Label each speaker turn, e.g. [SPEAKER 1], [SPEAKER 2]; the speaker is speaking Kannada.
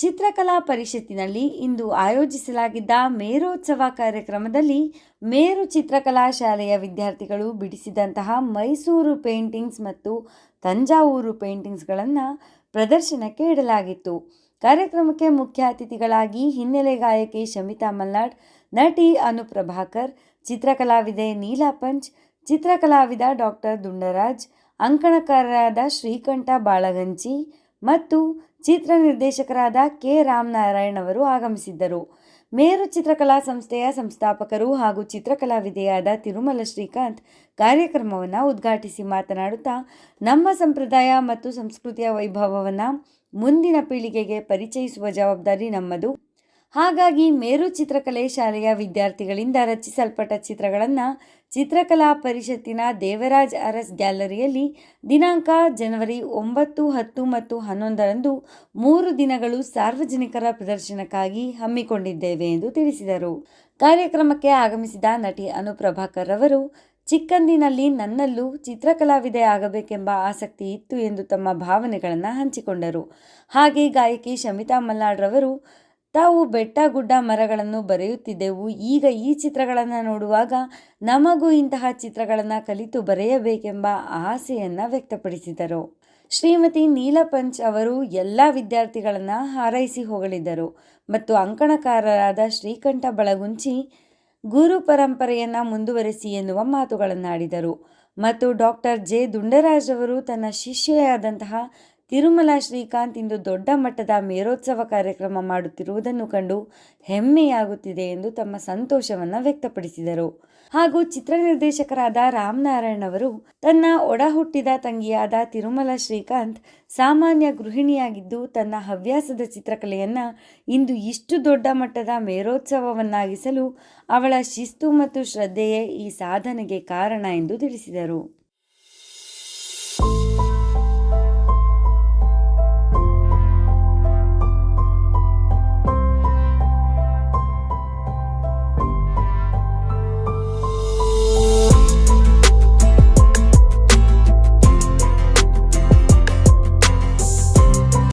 [SPEAKER 1] ಚಿತ್ರಕಲಾ ಪರಿಷತ್ತಿನಲ್ಲಿ ಇಂದು ಆಯೋಜಿಸಲಾಗಿದ್ದ ಮೇರೋತ್ಸವ ಕಾರ್ಯಕ್ರಮದಲ್ಲಿ ಮೇರು ಚಿತ್ರಕಲಾ ಶಾಲೆಯ ವಿದ್ಯಾರ್ಥಿಗಳು ಬಿಡಿಸಿದಂತಹ ಮೈಸೂರು ಪೇಂಟಿಂಗ್ಸ್ ಮತ್ತು ತಂಜಾವೂರು ಪೇಂಟಿಂಗ್ಸ್ಗಳನ್ನು ಪ್ರದರ್ಶನಕ್ಕೆ ಇಡಲಾಗಿತ್ತು. ಕಾರ್ಯಕ್ರಮಕ್ಕೆ ಮುಖ್ಯ ಅತಿಥಿಗಳಾಗಿ ಹಿನ್ನೆಲೆ ಗಾಯಕಿ ಶಮಿತಾ ಮಲ್ನಾಡ್, ನಟಿ ಅನುಪ್ರಭಾಕರ್ ಚಿತ್ರಕಲಾವಿದೆ ನೀಲಾ ಪಂಚ್, ಚಿತ್ರಕಲಾವಿದ ಡಾಕ್ಟರ್ ದುಂಡರಾಜ್, ಅಂಕಣಕಾರರಾದ ಶ್ರೀಕಂಠ ಬಾಳಗಂಚಿ ಮತ್ತು ಚಿತ್ರ ನಿರ್ದೇಶಕರಾದ ಕೆ. ರಾಮನಾರಾಯಣ್ ಅವರು ಆಗಮಿಸಿದ್ದರು. ಮೇರು ಚಿತ್ರಕಲಾ ಸಂಸ್ಥೆಯ ಸಂಸ್ಥಾಪಕರು ಹಾಗೂ ಚಿತ್ರಕಲಾವಿದೆಯಾದ ತಿರುಮಲ ಶ್ರೀಕಾಂತ್ ಕಾರ್ಯಕ್ರಮವನ್ನು ಉದ್ಘಾಟಿಸಿ ಮಾತನಾಡುತ್ತಾ, ನಮ್ಮ ಸಂಪ್ರದಾಯ ಮತ್ತು ಸಂಸ್ಕೃತಿಯ ವೈಭವವನ್ನು ಮುಂದಿನ ಪೀಳಿಗೆಗೆ ಪರಿಚಯಿಸುವ ಜವಾಬ್ದಾರಿ ನಮ್ಮದು. ಹಾಗಾಗಿ ಮೇರು ಚಿತ್ರಕಲೆ ಶಾಲೆಯ ವಿದ್ಯಾರ್ಥಿಗಳಿಂದ ರಚಿಸಲ್ಪಟ್ಟ ಚಿತ್ರಗಳನ್ನು ಚಿತ್ರಕಲಾ ಪರಿಷತ್ತಿನ ದೇವರಾಜ್ ಅರಸ್ ಗ್ಯಾಲರಿಯಲ್ಲಿ ದಿನಾಂಕ ಜನವರಿ ಒಂಬತ್ತು, ಹತ್ತು ಮತ್ತು ಹನ್ನೊಂದರಂದು ಮೂರು ದಿನಗಳು ಸಾರ್ವಜನಿಕರ ಪ್ರದರ್ಶನಕ್ಕಾಗಿ ಹಮ್ಮಿಕೊಂಡಿದ್ದೇವೆ ಎಂದು ತಿಳಿಸಿದರು. ಕಾರ್ಯಕ್ರಮಕ್ಕೆ ಆಗಮಿಸಿದ ನಟಿ ಅನುಪ್ರಭಾಕರ್ ಅವರು, ಚಿಕ್ಕಂದಿನಲ್ಲಿ ನನ್ನಲ್ಲೂ ಚಿತ್ರಕಲಾವಿದೆ ಆಗಬೇಕೆಂಬ ಆಸಕ್ತಿ ಇತ್ತು ಎಂದು ತಮ್ಮ ಭಾವನೆಗಳನ್ನು ಹಂಚಿಕೊಂಡರು. ಹಾಗೆ ಗಾಯಕಿ ಶಮಿತಾ ಮಲ್ನಾಡ್ರವರು ತಾವು ಬೆಟ್ಟ ಗುಡ್ಡ ಮರಗಳನ್ನು ಬರೆಯುತ್ತಿದ್ದೆವು. ಈಗ ಈ ಚಿತ್ರಗಳನ್ನು ನೋಡುವಾಗ ನಮಗೂ ಇಂತಹ ಚಿತ್ರಗಳನ್ನು ಕಲಿತು ಬರೆಯಬೇಕೆಂಬ ಆಸೆಯನ್ನು ವ್ಯಕ್ತಪಡಿಸಿದರು. ಶ್ರೀಮತಿ ನೀಲಪಂಚ್ ಅವರು ಎಲ್ಲ ವಿದ್ಯಾರ್ಥಿಗಳನ್ನು ಹಾರೈಸಿ ಹೊಗಳಿದ್ದರು ಮತ್ತು ಅಂಕಣಕಾರರಾದ ಶ್ರೀಕಂಠ ಬಳಗುಂಚಿ ಗುರು ಪರಂಪರೆಯನ್ನು ಮುಂದುವರೆಸಿ ಎನ್ನುವ ಮಾತುಗಳನ್ನಾಡಿದರು. ಮತ್ತು ಡಾಕ್ಟರ್ ಜೆ. ದುಂಡರಾಜ್ ಅವರು ತನ್ನ ಶಿಷ್ಯೆಯಾದಂತಹ ತಿರುಮಲ ಶ್ರೀಕಾಂತ್ ಇಂದು ದೊಡ್ಡ ಮಟ್ಟದ ಮೇರೋತ್ಸವ ಕಾರ್ಯಕ್ರಮ ಮಾಡುತ್ತಿರುವುದನ್ನು ಕಂಡು ಹೆಮ್ಮೆಯಾಗುತ್ತಿದೆ ಎಂದು ತಮ್ಮ ಸಂತೋಷವನ್ನು ವ್ಯಕ್ತಪಡಿಸಿದರು. ಹಾಗೂ ಚಿತ್ರ ನಿರ್ದೇಶಕರಾದ ರಾಮನಾರಾಯಣ್ ಅವರು ತನ್ನ ಒಡ ಹುಟ್ಟಿದ ತಂಗಿಯಾದ ತಿರುಮಲ ಶ್ರೀಕಾಂತ್ ಸಾಮಾನ್ಯ ಗೃಹಿಣಿಯಾಗಿದ್ದು ತನ್ನ ಹವ್ಯಾಸದ ಚಿತ್ರಕಲೆಯನ್ನು ಇಂದು ಇಷ್ಟು ದೊಡ್ಡ ಮಟ್ಟದ ಮೇರೋತ್ಸವವನ್ನಾಗಿಸಲು ಅವಳ ಶಿಸ್ತು ಮತ್ತು ಶ್ರದ್ಧೆಯೇ ಈ ಸಾಧನೆಗೆ ಕಾರಣ ಎಂದು ತಿಳಿಸಿದರು.